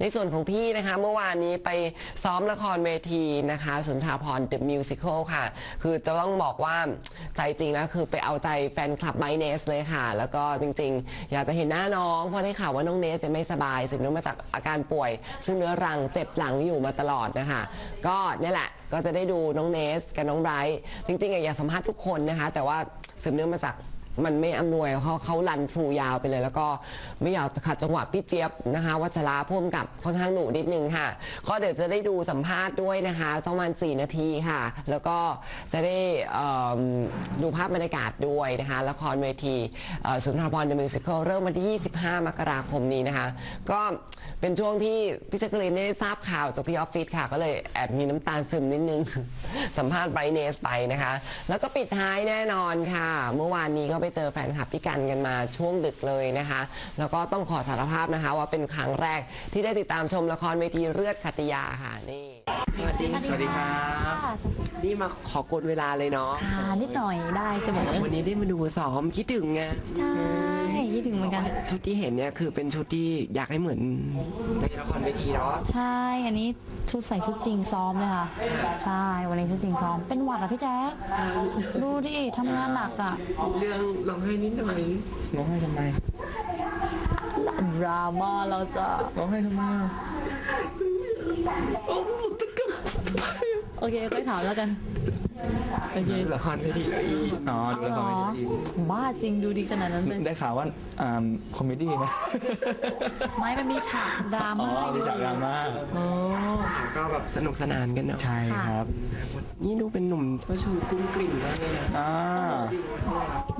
ในส่วนของพี่นะคะเมื่อวานนี้ไปซ้อมละครเวทีนะคะ สุนทราพร The Musical ค่ะ คือจะต้องบอกว่าใจจริงแล้วคือไปเอาใจแฟนคลับไบเนสเลยค่ะ แล้วก็จริงๆ อยากจะเห็นหน้าน้องเพราะได้ข่าวว่าน้องเนสไม่สบายสืบเนื่องมาจากอาการป่วย ซึ่งเนื้อรังเจ็บหลังอยู่มาตลอดนะคะ ก็เนี่ยแหละก็จะได้ดูน้องเนสกับน้องไบรท์จริงๆอะอยากสัมภาษณ์ทุกคนนะคะ แต่ว่าสืบเนื่องมาจาก มันไม่อำนวยเขาเขารันทรูยาวไปเลย แล้วก็ไม่อยากจะขัดจังหวะพี่เจี๊ยบนะคะวัชราพ่วมกับค่อนข้างหนูนิดนึงค่ะ ก็เดี๋ยวจะได้ดูสัมภาษณ์ด้วยนะคะประมาณ4นาทีค่ะ แล้วก็จะได้ดูภาพบรรยากาศด้วยนะคะ ละครเวทีสุนทรภรณ์ The Musical เริ่มวันที่ 25 มกราคมนี้นะคะ ก็ เป็นช่วงที่พี่แจักรีนได้ทราบข่าวจากที่ออฟฟิศค่ะ ก็เลยแอบมีน้ำตาซึมนิดนึง สัมภาษณ์ไบรท์เนสไปนะคะ แล้วก็ปิดท้ายแน่นอนค่ะ เมื่อวานนี้ก็ไปเจอแฟนคลับพี่กันกันมาช่วงดึกเลยนะคะ แล้วก็ต้องขอสารภาพนะคะ ว่าเป็นครั้งแรกที่ได้ติดตามชมละครเวทีเลือดขัตติยาค่ะนี่ สวัสดีสวัสดีครับ นี่มาขอกดเวลาเลยเนาะค่ะนิดหน่อยได้เสมอวันนี้ได้มาดูซ้อมคิดถึงไงใช่คิดถึงเหมือนกัน ชุดที่เห็นเนี่ยคือเป็นชุดที่อยากให้เหมือนในละครเวทีเนาะใช่อันนี้ชุดใส่ชุดจริงซ้อมเลยค่ะใช่วันนี้ชุดจริงซ้อมเป็นหวัดอะพี่แจ๊คดูดิทำงานหนักอะเรื่องร้องไห้นิดหน่อยร้องไห้ทำไมดราม่าเราจะร้องไห้ทำไมอะ โอเคค่อยถามแล้วกันโอเคละครเวทีเลยอีกอ๋อดูละครอ๋อเวทีบ้าจริงดูดีขนาดนั้นเลยได้ข่าวว่าอ่าคอมเมดี้นะไม่มันมีฉากดราอ๋อม่าอมียู่ฉากดราม่าโอ้ ก็แบบสนุกสนานกันเนาะใช่ครับ นี่ดูเป็นหนุ่มเจ้าชูกุ้งกลิ่มมากเลยนะอ่า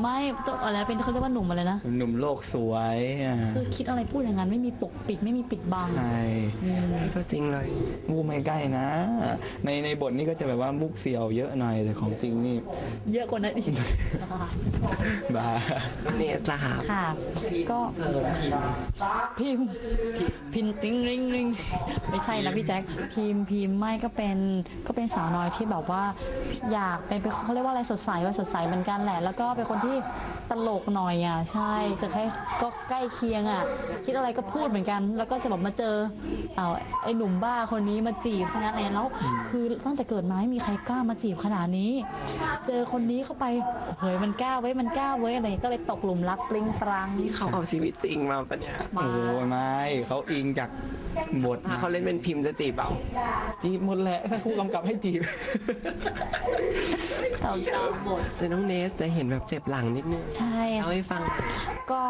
ไม่ต้องอะไรเป็นเขาเรียกว่าหนุ่มอะไรนะหนุ่มโลกสวยอ่าคือคิดอะไรพูดอย่างนั้นไม่มีปกปิดไม่มีปิดบัง ใช่ตัวจริงเลยมูไม่ใกล้นะ ในในบทนี้ก็จะแบบว่ามุกเสียวเยอะหน่อยแต่ของจริงนี่เยอะกว่านั้นอีกบ้าน้องเนสล่ะครับค่ะ ก็เออพิมพ์พิมพ์พิมพ์ติ้งริงริงไม่ใช่นะพี่แจ๊คพิมพ์พิมพ์ไม่ก็เป็นก็เป็นสาวน้อยที่แบบว่า อยากเป็นเป็นเขาเรียกว่าอะไรสดใสว่าสดใสเหมือนกันแหละ แล้วก็เป็นคนที่你 ตลกหน่อยอะใช่จะแค่ก็ใกล้เคียงอะคิดอะไรก็พูดเหมือนกัน แล้วก็จะแบบมาเจอเอาไอ้หนุ่มบ้าคนนี้มาจีบซะงั้นเองแล้วคือตั้งแต่เกิดมาไม่มีใครกล้ามาจีบขนาดนี้ เจอคนนี้เข้าไปเฮ้ยมันกล้าไว้ยมันกล้าไว้ยอะไรอย่างเงี้ยก็เลยตกหลุมรักปริงปรังนี่เขาเอาชีวิตจริงมาปะเนี่ย มาโอ้ยไม่เขาอิงจากบทถ้าเขาเล่นเป็นพิมพ์จะจีบเปล่าจีบหมดแหละถ้าคู่กำกับให้จีบตามตามบท แต่น้องเนสจะเห็นแบบเจ็บหลังนิดนึงใช่เล่าให้ฟังก็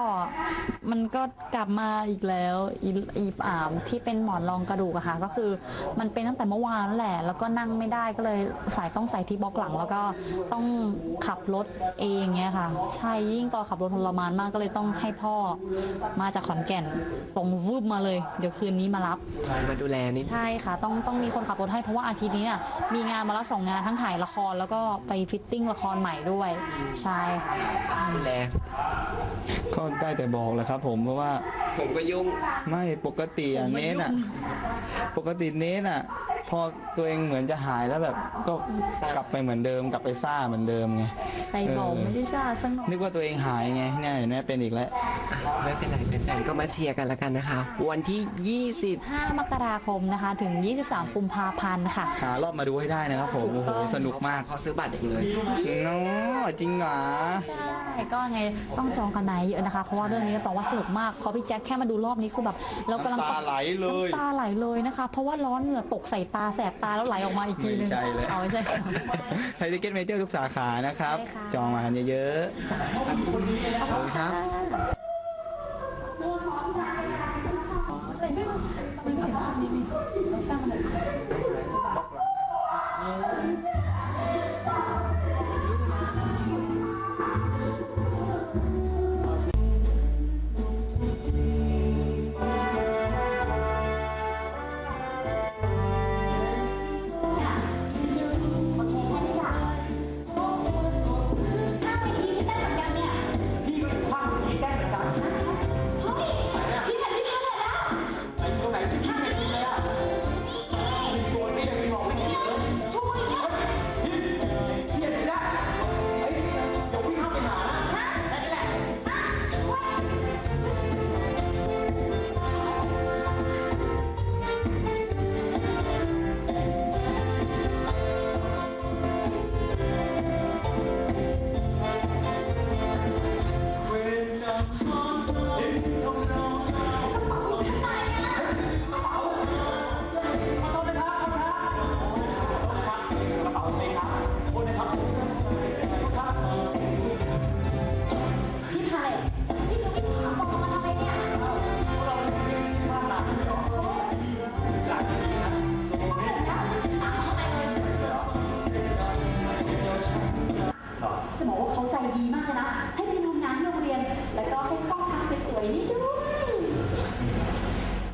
มันก็กลับมาอีกแล้วอีอีอ่ามที่เป็นหมอนรองกระดูกอะค่ะ ก็คือมันเป็นตั้งแต่เมื่อวานนั่นแหละ แล้วก็นั่งไม่ได้ก็เลยสายต้องใส่ที่บล็อกหลัง แล้วก็ต้องขับรถเองเงี้ยค่ะ ใช่ยิ่งตอนขับรถทรมานมากก็เลยต้องให้พ่อมาจากขอนแก่นตรงวืบมาเลย เดี๋ยวคืนนี้มารับ มาดูแลนิดใช่ค่ะ ต้องต้องมีคนขับรถให้เพราะว่าอาทิตย์นี้น่ะมีงานมาแล้วสองงานทั้งถ่ายละครแล้วก็ไปฟิตติ้งละครใหม่ด้วย ใช่ค่ะดูแล ก็ได้แต่บอกแหละครับ ผมเพราะว่าผมก็ยุ่ง ไม่ปกติอะเนสอะ ปกติเนสอะ พอตัวเองเหมือนจะหายแล้วแบบ ก็กลับไปเหมือนเดิม กลับไปซ่าเหมือนเดิมไง ใครบอกไม่ได้ทราบสักหน่อยนึกว่าตัวเองหายไงเนี่ยเห็นไหมเป็นอีกแล้ว ไม่เป็นไรเป็นแฟนๆก็มาเชียร์กันแล้วกันนะคะ วันที่ 20 5 มกราคมนะคะ ถึง 23 กุมภาพันธ์ค่ะ หารอบมาดูให้ได้นะครับผม โอ้โห สนุกมากเขาซื้อบัตรเองเลย เนาะจริงเหรอ ใช่ก็ไงต้องจองกันมาเยอะนะคะ เพราะว่าเรื่องนี้บอกว่าสนุกมากเพราะพี่แจ็คแค่มาดูรอบนี้คือแบบเรากำลังน้ำตาไหลเลยน้ำตาไหลเลยนะคะ เพราะว่าร้อนเหงื่อตกใส่ตาแสบตาแล้วไหลออกมาอีกทีนึงไม่ใช่เลย เอาไม่ใช่ค่ะไทยทิเก็ตเมเจอร์ทุกสาขานะครับ ใช่ค่ะ จองมากันเยอะๆ ขอบคุณครับ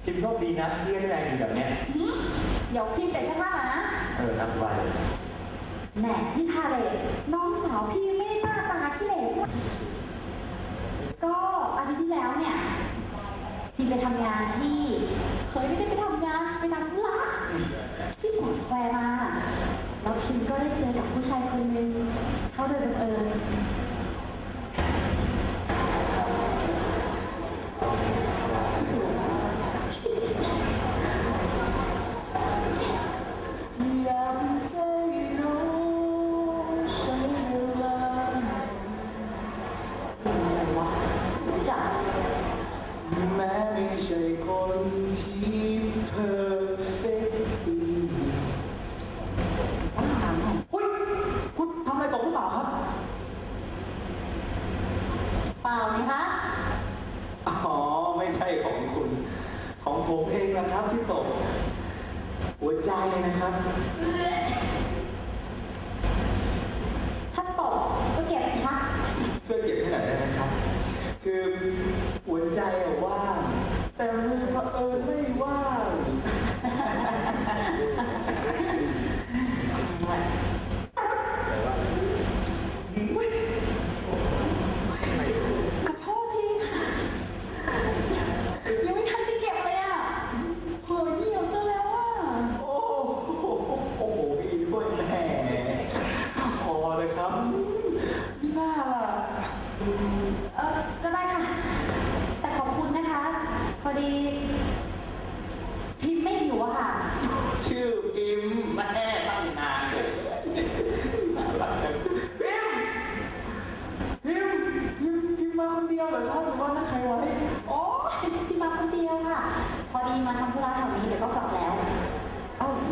พิมโชคดีนะพี่ได้แรงดีแบบเนี้ยเดี๋ยวพิมแตะข้างล่างนะ เออทำไวแหมพี่พาเลตน้องสาวพี่ไม่ได้หาตาที่เหลวก็อาทิตย์ที่แล้วเนี่ยพี่ไปทำงานที่เคยไม่ได้ไปทำงานไปทำธุระที่สวนแควร์มาแล้วพิมก็ได้เจอกับผู้ชายคนหนึ่งเขาโดยบังเอิญ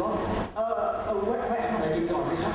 รถเออเออแวะแวมาอะไรกินก่อนไหมครับ